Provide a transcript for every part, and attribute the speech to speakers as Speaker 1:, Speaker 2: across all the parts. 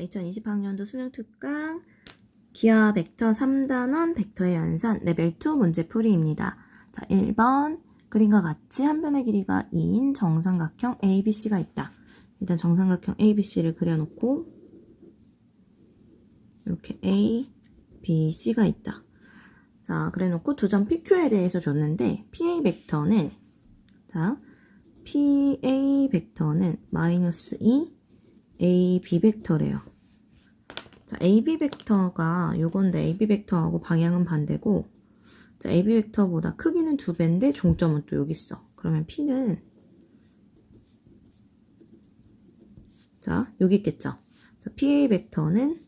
Speaker 1: 2020학년도 수능 특강 기하 벡터 3단원 벡터의 연산 레벨 2 문제 풀이입니다. 자, 1번 그림과 같이 한 변의 길이가 2인 정삼각형 ABC가 있다. 일단 정삼각형 ABC를 그려놓고 이렇게 A, B, C가 있다. 자, 그래놓고 두 점 PQ에 대해서 줬는데 PA 벡터는 자, PA 벡터는 마이너스 2 AB 벡터래요. 자, AB 벡터가 요건데 AB 벡터하고 방향은 반대고 자, AB 벡터보다 크기는 두 배인데 종점은 또 여기 있어. 그러면 P는 자, 여기 있겠죠. 자, PA 벡터는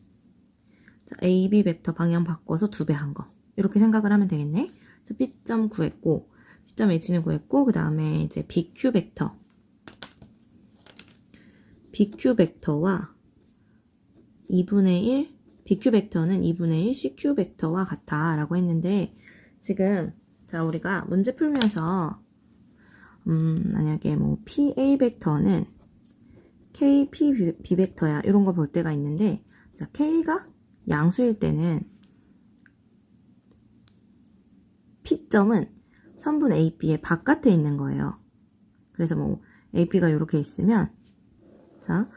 Speaker 1: 자, AB 벡터 방향 바꿔서 두 배 한 거. 이렇게 생각을 하면 되겠네. 자, B점 구했고 B점 H는 구했고 그 다음에 이제 BQ 벡터 BQ 벡터와 2분의 1 BQ 벡터는 2분의 1 CQ 벡터와 같다 라고 했는데 지금 자 우리가 문제 풀면서 음 만약에 뭐 PA 벡터는 KP B 벡터야 이런 거 볼 때가 있는데 자 K가 양수일 때는 P점은 선분 AB의 바깥에 있는 거예요. 그래서 뭐 AB가 이렇게 있으면 자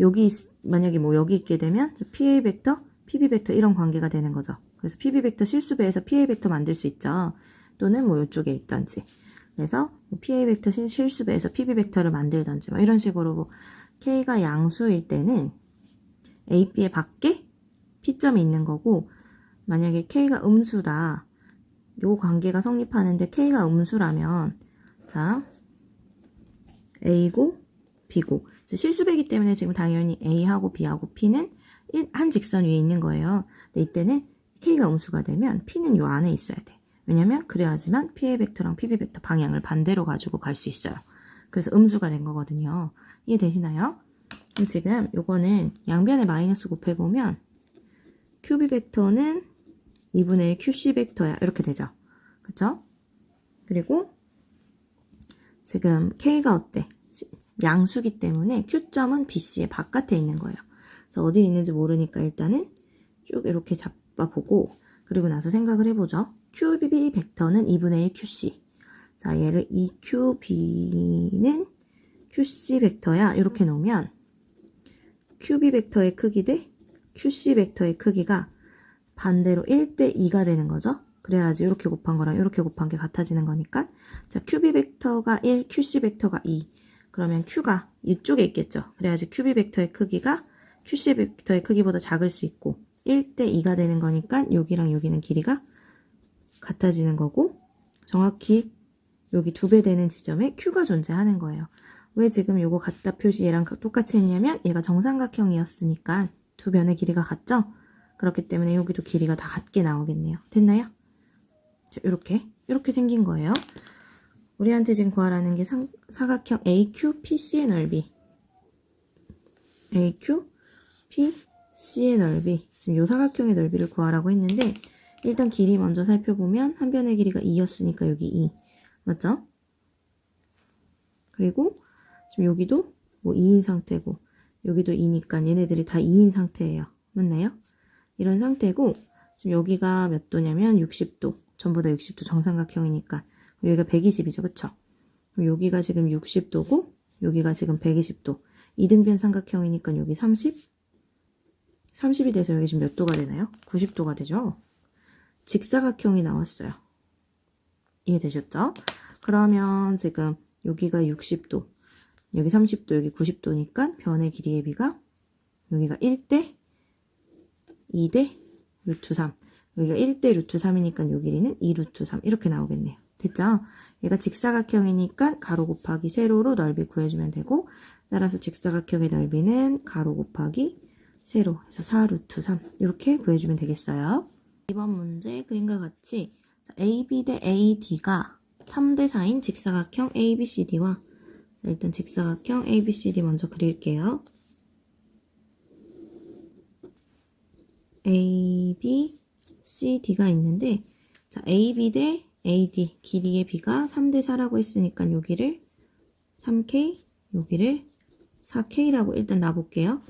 Speaker 1: 여기 있- 만약에 뭐 여기 있게 되면 PA 벡터, PB 벡터 이런 관계가 되는 거죠. 그래서 PB 벡터 실수배에서 PA 벡터 만들 수 있죠. 또는 뭐 이쪽에 있던지. 그래서 뭐 PA 벡터 실- 실수배에서 PB 벡터를 만들던지 뭐 이런 식으로 뭐 K가 양수일 때는 AB의 밖에 P점이 있는 거고 만약에 K가 음수다. 요 관계가 성립하는데 K가 음수라면 자 A고 B고 실수배기 때문에 지금 당연히 A하고 B하고 P는 일- 한 직선 위에 있는 거예요. 근데 이때는 K가 음수가 되면 P는 요 안에 있어야 돼. 왜냐면 그래야지만 PA 벡터랑 PB 벡터 방향을 반대로 가지고 갈 수 있어요. 그래서 음수가 된 거거든요. 이해되시나요? 그럼 지금 요거는 양변에 마이너스 곱해보면 QB 벡터는 2분의 1 QC 벡터야. 이렇게 되죠. 그쵸? 그리고 지금 K가 어때? 시- 양수기 때문에 Q점은 BC의 바깥에 있는 거예요. 그래서 어디에 있는지 모르니까 일단은 쭉 이렇게 잡아보고 그리고 나서 생각을 해보죠. QB 벡터는 2분의 1 QC. 자, 얘를 2QB는 QC 벡터야. 이렇게 놓으면 QB 벡터의 크기 대 QC 벡터의 크기가 반대로 1대 2가 되는 거죠. 그래야지 이렇게 곱한 거랑 이렇게 곱한 게 같아지는 거니까 자, QB 벡터가 1, QC 벡터가 2. 그러면 Q가 이쪽에 있겠죠. 그래야지 QB 벡터의 크기가 QC 벡터의 크기보다 작을 수 있고 1대 2가 되는 거니까 여기랑 여기는 길이가 같아지는 거고 정확히 여기 두 배 되는 지점에 Q가 존재하는 거예요. 왜 지금 요거 같다 표시 얘랑 똑같이 했냐면 얘가 정삼각형이었으니까 두 변의 길이가 같죠? 그렇기 때문에 여기도 길이가 다 같게 나오겠네요. 됐나요? 자, 이렇게 이렇게 생긴 거예요. 우리한테 지금 구하라는 게 상, 사각형 AQPC의 넓이. AQPC의 넓이. 지금 요 사각형의 넓이를 구하라고 했는데 일단 길이 먼저 살펴보면 한 변의 길이가 2였으니까 여기 2. 맞죠? 그리고 지금 여기도 뭐 2인 상태고 여기도 2니까 얘네들이 다 2인 상태예요. 맞나요? 이런 상태고 지금 여기가 몇 도냐면 60도. 전부 다 60도 정삼각형이니까 여기가 120이죠. 그쵸? 여기가 지금 60도고 여기가 지금 120도. 이등변 삼각형이니까 여기 30? 30이 돼서 여기 지금 몇 도가 되나요? 90도가 되죠? 직사각형이 나왔어요. 이해되셨죠? 그러면 지금 여기가 60도, 여기 30도, 여기 90도니까 변의 길이의 비가 여기가 1대 2대 루트 3. 여기가 1대 루트 3이니까 요 길이는 2 루트 3. 이렇게 나오겠네요. 됐죠? 얘가 직사각형이니까 가로 곱하기 세로로 넓이 구해주면 되고, 따라서 직사각형의 넓이는 가로 곱하기 세로 해서 4 루트 3. 이렇게 구해주면 되겠어요. 이번 문제 그림과 같이 자, AB 대 AD가 3대 4인 직사각형 ABCD와 자, 일단 직사각형 ABCD 먼저 그릴게요. A, B, C, D가 있는데 자, AB 대 AD 길이의 B가 3대 4라고 했으니까 여기를 3K, 여기를 4K라고 일단 놔볼게요.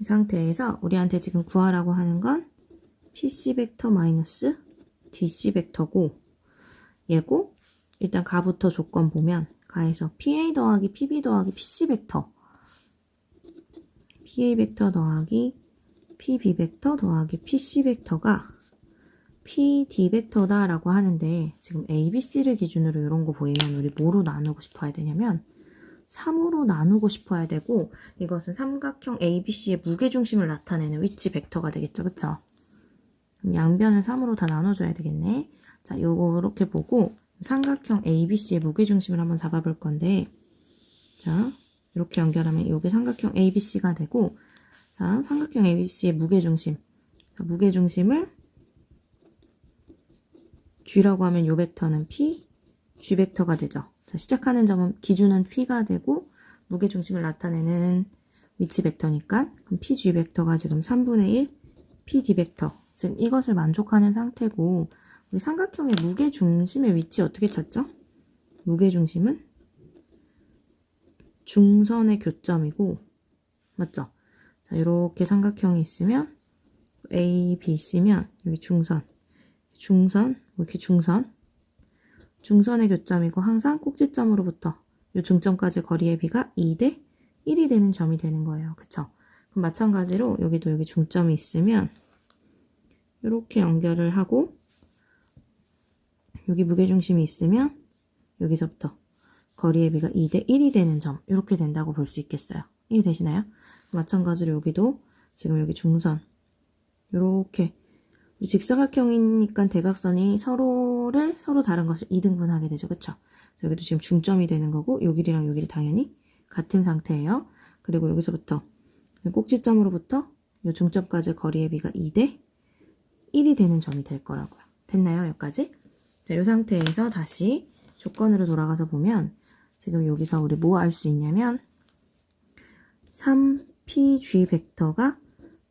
Speaker 1: 이 상태에서 우리한테 지금 구하라고 하는 건 PC 벡터 마이너스 DC 벡터고 얘고 일단 가부터 조건 보면 가에서 PA 더하기 PB 더하기 PC 벡터 PA 벡터 더하기 PB 벡터 더하기 PC 벡터가 PD 벡터다 라고 하는데 지금 A, B, C를 기준으로 이런 거 보이면 우리 뭐로 나누고 싶어야 되냐면 3으로 나누고 싶어야 되고 이것은 삼각형 ABC의 무게중심을 나타내는 위치 벡터가 되겠죠. 그쵸? 양변을 3으로 다 나눠줘야 되겠네. 자, 요거 이렇게 보고 삼각형 ABC의 무게중심을 한번 잡아볼 건데 자, 이렇게 연결하면 이게 삼각형 ABC가 되고 자, 삼각형 ABC의 무게중심 자, 무게중심을 G라고 하면 요 벡터는 P, G 벡터가 되죠. 자, 시작하는 점은 기준은 P가 되고 무게중심을 나타내는 위치 벡터니까 그럼 PG 벡터가 지금 3분의 1 PD 벡터 지금 이것을 만족하는 상태고 우리 삼각형의 무게중심의 위치 어떻게 찾죠? 무게중심은 중선의 교점이고 맞죠? 자, 이렇게 삼각형이 있으면 A, B, C면 여기 중선 중선 뭐 이렇게 중선 중선의 교점이고 항상 꼭지점으로부터 이 중점까지 거리의 비가 2 대 1이 되는 점이 되는 거예요. 그쵸? 그럼 마찬가지로 여기도 여기 중점이 있으면 이렇게 연결을 하고 여기 무게중심이 있으면 여기서부터 거리의 비가 2 대 1이 되는 점 이렇게 된다고 볼 수 있겠어요. 이해 되시나요? 마찬가지로 여기도 지금 여기 중선 이렇게 직사각형이니까 대각선이 서로를 서로 다른 것을 이등분하게 되죠. 그쵸? 여기도 지금 중점이 되는 거고 요 길이랑 요 길이 당연히 같은 상태예요. 그리고 여기서부터 꼭지점으로부터 요 중점까지 거리의 비가 2대 1이 되는 점이 될 거라고요. 됐나요? 여기까지? 자, 이 상태에서 다시 조건으로 돌아가서 보면 지금 여기서 우리 뭐 알 수 있냐면 3pg 벡터가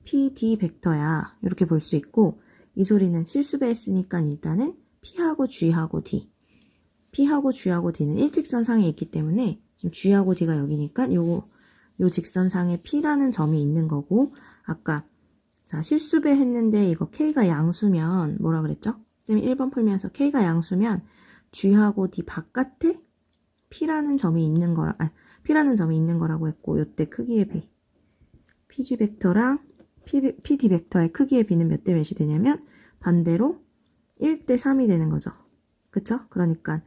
Speaker 1: pd 벡터야 이렇게 볼 수 있고 이 소리는 실수배 했으니까 일단은 p하고 g하고 d p하고 g하고 d는 일직선 상에 있기 때문에 지금 g하고 d가 여기니까 요, 요 직선상에 p라는 점이 있는 거고 아까 자 실수배 했는데 이거 k가 양수면 뭐라 그랬죠? 쌤이 1번 풀면서 k가 양수면 g하고 d 바깥에 p라는 점이 있는 거라 아, p라는 점이 있는 거라고 했고 요때 크기의 비 pg 벡터랑 pd 벡터의 크기의 비는 몇 대 몇이 되냐면 반대로 1대 3이 되는 거죠. 그쵸? 그러니까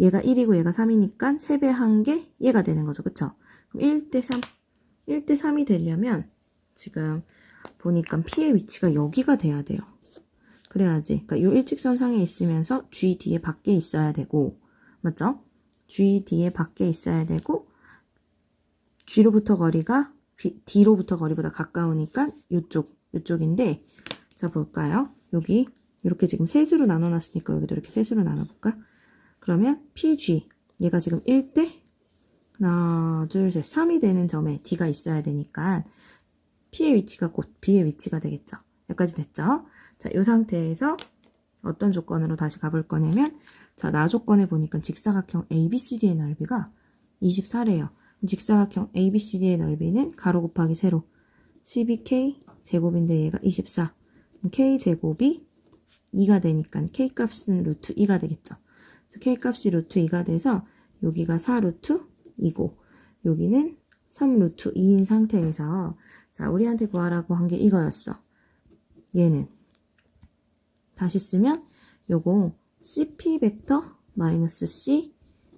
Speaker 1: 얘가 1이고 얘가 3이니까 3배 한 게 얘가 되는 거죠. 그쵸? 그럼 1대 3, 1대 3이 되려면 지금 보니까 P의 위치가 여기가 돼야 돼요. 그래야지. 그러니까 요 일직선 상에 있으면서 GD에 밖에 있어야 되고, 맞죠? GD에 밖에 있어야 되고, G로부터 거리가 D로부터 거리보다 가까우니까 요쪽, 요쪽인데, 자, 볼까요? 여기, 이렇게 지금 셋으로 나눠놨으니까 여기도 이렇게 셋으로 나눠볼까? 그러면 PG, 얘가 지금 1대, 하나, 둘, 셋, 3이 되는 점에 D가 있어야 되니까, P의 위치가 곧 B의 위치가 되겠죠. 여기까지 됐죠? 자, 이 상태에서 어떤 조건으로 다시 가볼 거냐면, 자, 나 조건에 보니까 직사각형 ABCD의 넓이가 24래요. 직사각형 ABCD의 넓이는 가로 곱하기 세로 12K 제곱인데 얘가 24. K 제곱이 2가 되니까 K 값은 루트 2가 되겠죠. K 값이 루트 2가 돼서 여기가 4 루트 2고 여기는 3 루트 2인 상태에서 자, 우리한테 구하라고 한 게 이거였어. 얘는 다시 쓰면 요거 CP 벡터 마이너스 C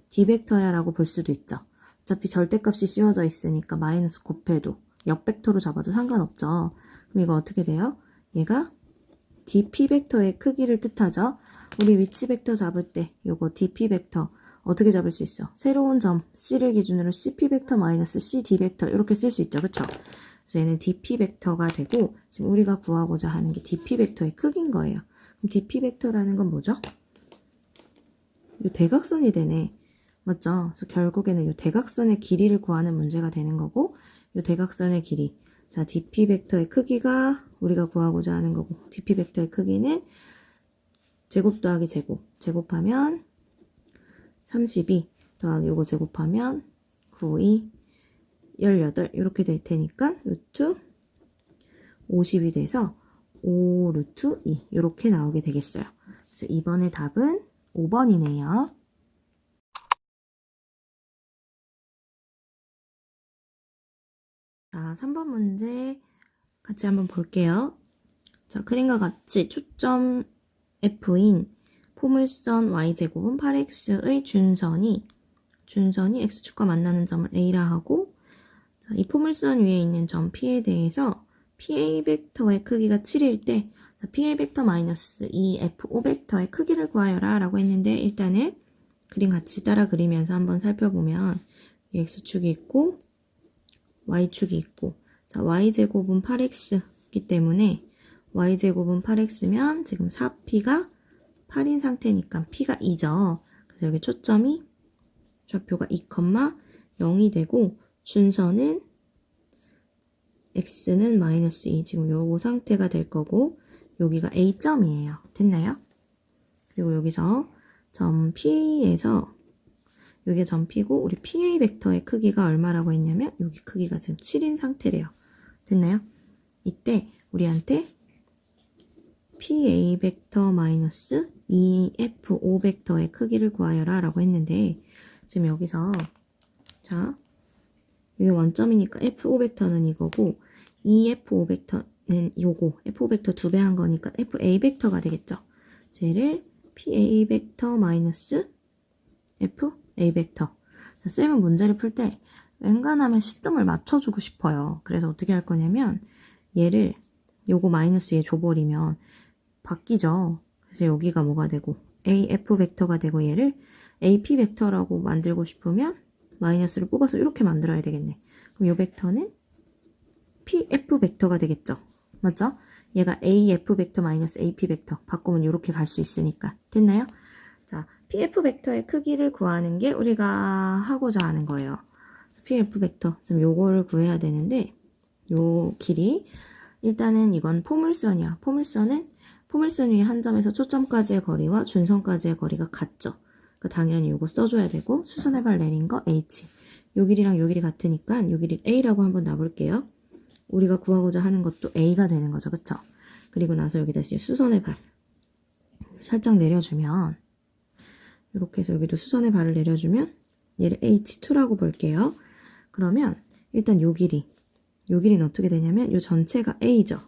Speaker 1: D 벡터야 라고 볼 수도 있죠. 어차피 절대값이 씌워져 있으니까 마이너스 곱해도 역벡터로 잡아도 상관없죠. 그럼 이거 어떻게 돼요? 얘가 dp 벡터의 크기를 뜻하죠. 우리 위치 벡터 잡을 때 요거 dp 벡터 어떻게 잡을 수 있어? 새로운 점 c를 기준으로 cp 벡터 마이너스 cd 벡터 이렇게 쓸 수 있죠. 그쵸? 그래서 얘는 dp 벡터가 되고 지금 우리가 구하고자 하는 게 dp 벡터의 크기인 거예요. 그럼 dp 벡터라는 건 뭐죠? 이 대각선이 되네. 맞죠? 그래서 결국에는 이 대각선의 길이를 구하는 문제가 되는 거고 이 대각선의 길이 자 dp 벡터의 크기가 우리가 구하고자 하는 거고 dp 벡터의 크기는 제곱 더하기 제곱 제곱하면 32 더하기 요거 제곱하면 9, 2, 18 이렇게 될 테니까 루트 50이 돼서 5 루트 2 이렇게 나오게 되겠어요. 그래서 이번에 답은 5번이네요. 자, 3번 문제 같이 한번 볼게요. 자, 그림과 같이 초점 F인 포물선 y제곱은 8x의 준선이 준선이 x축과 만나는 점을 A라 하고 자, 이 포물선 위에 있는 점 P에 대해서 PA 벡터의 크기가 7일 때 자, PA 벡터 마이너스 2FO 벡터의 크기를 구하여라 라고 했는데 일단은 그림 같이 따라 그리면서 한번 살펴보면 이 x축이 있고 y축이 있고 자 y제곱은 8x이기 때문에 y제곱은 8x면 지금 4p가 8인 상태니까 p가 2죠. 그래서 여기 초점이 좌표가 2,0이 되고 준선은 x는 마이너스 2 지금 요거 상태가 될 거고 여기가 a점이에요. 됐나요? 그리고 여기서 점 P에서 여기 점 P고 우리 PA 벡터의 크기가 얼마라고 했냐면 여기 크기가 지금 7인 상태래요. 됐나요? 이때 우리한테 PA 벡터 마이너스 2F5 벡터의 크기를 구하여라 라고 했는데 지금 여기서 자 이게 원점이니까 F5 벡터는 이거고 2F5 벡터는 요거 F5 벡터 두 배 한 거니까 FA 벡터가 되겠죠. 쟤를 PA 벡터 마이너스 F A 벡터. 자, 쌤은 문제를 풀 때 웬간하면 시점을 맞춰주고 싶어요. 그래서 어떻게 할 거냐면 얘를 요거 마이너스 얘 줘버리면 바뀌죠. 그래서 여기가 뭐가 되고 AF 벡터가 되고 얘를 AP 벡터라고 만들고 싶으면 마이너스를 뽑아서 이렇게 만들어야 되겠네. 그럼 요 벡터는 PF 벡터가 되겠죠. 맞죠? 얘가 AF 벡터 마이너스 AP 벡터 바꾸면 이렇게 갈 수 있으니까 됐나요? 자, PF 벡터의 크기를 구하는 게 우리가 하고자 하는 거예요. PF 벡터 지금 요거를 구해야 되는데 요 길이 일단은 이건 포물선이야. 포물선은 포물선 위에 한 점에서 초점까지의 거리와 준선까지의 거리가 같죠. 그 당연히 요거 써줘야 되고 수선의 발 내린 거 H. 요 길이랑 요 길이 같으니까 요 길이 A라고 한번 놔볼게요. 우리가 구하고자 하는 것도 A가 되는 거죠. 그쵸? 그리고 나서 여기다 이제 수선의 발 살짝 내려주면 이렇게 해서 여기도 수선의 발을 내려주면 얘를 H2라고 볼게요. 그러면 일단 요 길이 요 길이는 어떻게 되냐면 요 전체가 A죠.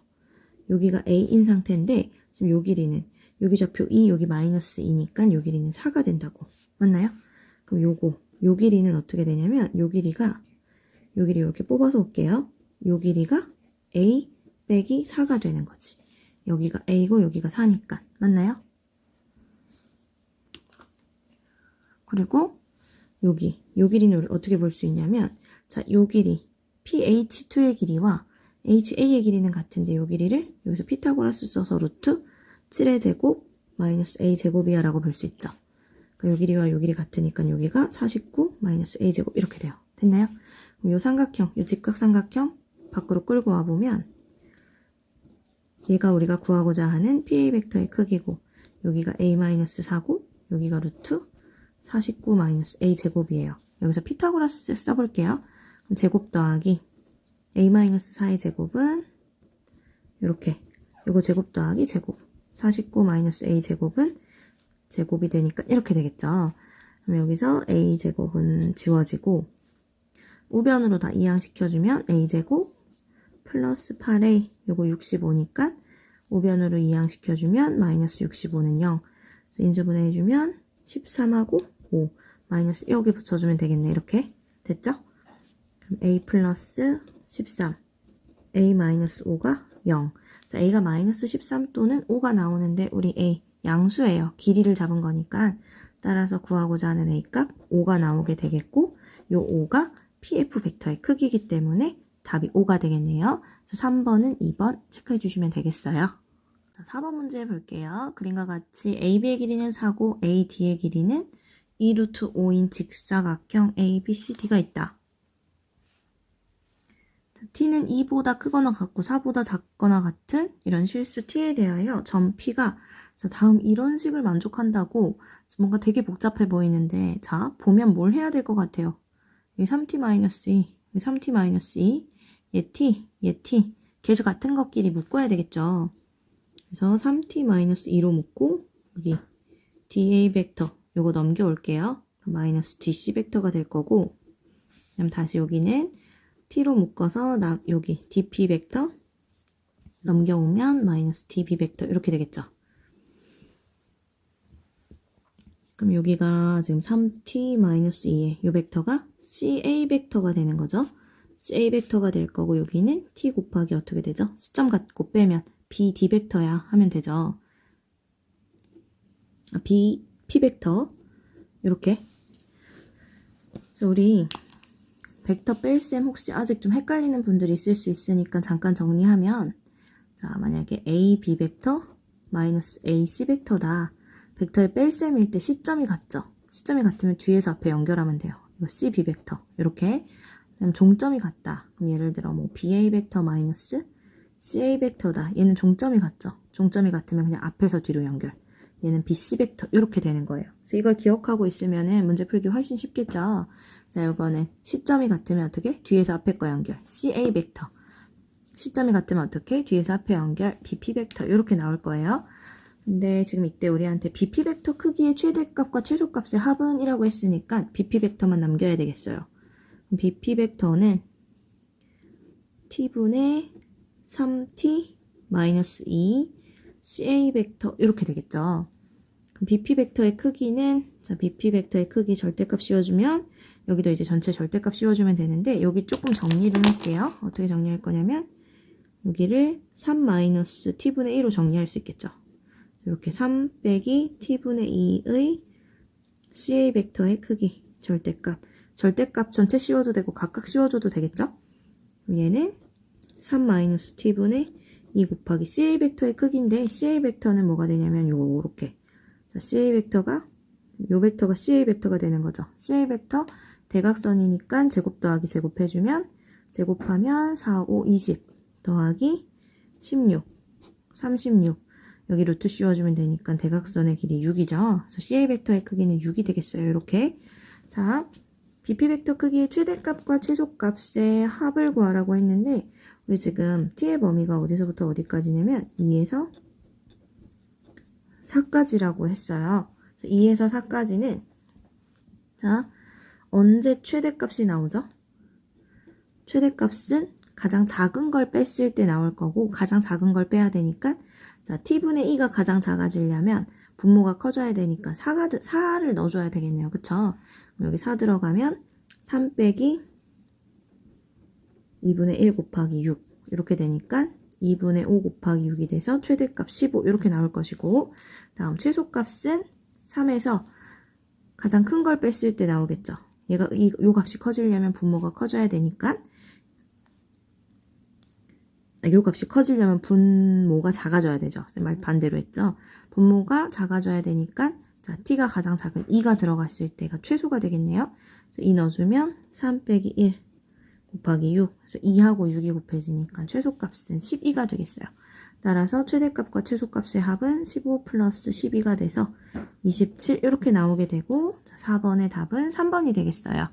Speaker 1: 여기가 A인 상태인데 지금 요 길이는 여기 좌표 2, 여기 마이너스 2니까 요 길이는 4가 된다고. 맞나요? 그럼 요거 요 길이는 어떻게 되냐면 요 길이가 요 길이 이렇게 뽑아서 올게요. 요 길이가 A 빼기 4가 되는 거지. 여기가 A고 여기가 4니까. 맞나요? 그리고 여기 요 길이는 어떻게 볼 수 있냐면 자, 요 길이 PH2의 길이와 HA의 길이는 같은데 요 길이를 여기서 피타고라스 써서 루트 7의 제곱 마이너스 A 제곱이야 라고 볼 수 있죠. 요 길이와 요 길이 같으니까 여기가 49 마이너스 A 제곱 이렇게 돼요. 됐나요? 그럼 요 삼각형, 요 직각삼각형 밖으로 끌고 와보면 얘가 우리가 구하고자 하는 PA 벡터의 크기고 여기가 A 마이너스 4고 여기가 루트 49 마이너스 A 제곱이에요. 여기서 피타고라스 써볼게요. 그럼 제곱 더하기 A 마이너스 4의 제곱은 이렇게 이거 제곱 더하기 제곱 49 마이너스 A 제곱은 제곱이 되니까 이렇게 되겠죠. 그럼 여기서 A 제곱은 지워지고 우변으로 다 이항시켜주면 A 제곱 플러스 8A 요거 65니까 우변으로 이항시켜주면 마이너스 65는 0 인수분해해주면 13하고 5 마이너스 여기 붙여주면 되겠네 이렇게 됐죠? 그럼 A 플러스 13 A 마이너스 5가 0 자, A가 마이너스 13 또는 5가 나오는데 우리 A 양수예요 길이를 잡은 거니까 따라서 구하고자 하는 A 값 5가 나오게 되겠고 요 5가 PF 벡터의 크기이기 때문에 답이 5가 되겠네요. 그래서 3번은 2번 체크해 주시면 되겠어요. 자, 4번 문제 볼게요. 그림과 같이 AB의 길이는 4고 AD의 길이는 2루트 5인 직사각형 ABCD가 있다. 자, T는 2보다 크거나 같고 4보다 작거나 같은 이런 실수 T에 대하여 점 P가 자, 다음 이런 식을 만족한다고 뭔가 되게 복잡해 보이는데 자 보면 뭘 해야 될 것 같아요. 이 3t-2, 이 3t-2, 얘 t, 얘 t. 계수 같은 것끼리 묶어야 되겠죠. 그래서 3t-2로 묶고 여기 dA 벡터 요거 넘겨올게요. 마이너스 dc 벡터가 될 거고 그다음 다시 여기는 t로 묶어서 나 여기 dp 벡터 넘겨오면 마이너스 db 벡터 이렇게 되겠죠. 그럼 여기가 지금 3t-2의 이 벡터가 ca 벡터가 되는 거죠. ca 벡터가 될 거고 여기는 t 곱하기 어떻게 되죠? 시점 갖고 빼면 bd 벡터야 하면 되죠. 아, b p 벡터 이렇게. 그래서 우리 벡터 뺄셈 혹시 아직 좀 헷갈리는 분들이 있을 수 있으니까 잠깐 정리하면 자 만약에 a b 벡터 마이너스 a c 벡터다. 벡터의 뺄셈일 때 시점이 같죠? 시점이 같으면 뒤에서 앞에 연결하면 돼요. 이거 C, B 벡터. 이렇게. 그다음 종점이 같다. 그럼 예를 들어 뭐 BA 벡터 마이너스 CA 벡터다. 얘는 종점이 같죠? 종점이 같으면 그냥 앞에서 뒤로 연결. 얘는 BC 벡터. 이렇게 되는 거예요. 그래서 이걸 기억하고 있으면은 문제 풀기 훨씬 쉽겠죠? 자, 이거는 시점이 같으면 어떻게? 뒤에서 앞에 거 연결. CA 벡터. 시점이 같으면 어떻게? 뒤에서 앞에 연결. BP 벡터. 이렇게 나올 거예요. 근데 지금 이때 우리한테 BP 벡터 크기의 최대값과 최소값의 합은 이라고 했으니까 BP 벡터만 남겨야 되겠어요. BP 벡터는 t분의 3t 마이너스 2 CA 벡터 이렇게 되겠죠. BP 벡터의 크기는 자 BP 벡터의 크기 절대값 씌워주면 여기도 이제 전체 절대값 씌워주면 되는데 여기 조금 정리를 할게요. 어떻게 정리할 거냐면 여기를 3 마이너스 t분의 1로 정리할 수 있겠죠. 이렇게 3 빼기 t분의 2의 CA 벡터의 크기 절대값 절대값 전체 씌워도 되고 각각 씌워줘도 되겠죠? 얘는 3 마이너스 t분의 2 곱하기 CA 벡터의 크기인데 CA 벡터는 뭐가 되냐면 요렇게 자 CA 벡터가 요 벡터가 CA 벡터가 되는 거죠. CA 벡터 대각선이니까 제곱 더하기 제곱 해주면 제곱하면 4, 5, 20 더하기 16 36 여기 루트 씌워주면 되니까 대각선의 길이 6이죠. 그래서 CA 벡터의 크기는 6이 되겠어요. 이렇게. 자, BP 벡터 크기의 최대값과 최소값의 합을 구하라고 했는데 우리 지금 t의 범위가 어디서부터 어디까지냐면 2에서 4까지라고 했어요. 2에서 4까지는 자, 언제 최대값이 나오죠? 최대값은 가장 작은 걸 뺐을 때 나올 거고 가장 작은 걸 빼야 되니까 자, t분의 2가 가장 작아지려면 분모가 커져야 되니까 4가, 4를 넣어줘야 되겠네요. 그쵸? 여기 4 들어가면 3 빼기 2분의 1 곱하기 6 이렇게 되니까 2분의 5 곱하기 6이 돼서 최대값 15 이렇게 나올 것이고 다음 최소값은 3에서 가장 큰 걸 뺐을 때 나오겠죠. 얘가 이, 요 값이 커지려면 분모가 커져야 되니까 요 값이 커지려면 분모가 작아져야 되죠. 말 반대로 했죠. 분모가 작아져야 되니까 자 t가 가장 작은 2가 들어갔을 때가 최소가 되겠네요. 2 넣어주면 3 빼기 1 곱하기 6 그래서 2하고 6이 곱해지니까 최소값은 12가 되겠어요. 따라서 최대값과 최소값의 합은 15 플러스 12가 돼서 27 이렇게 나오게 되고 4번의 답은 3번이 되겠어요.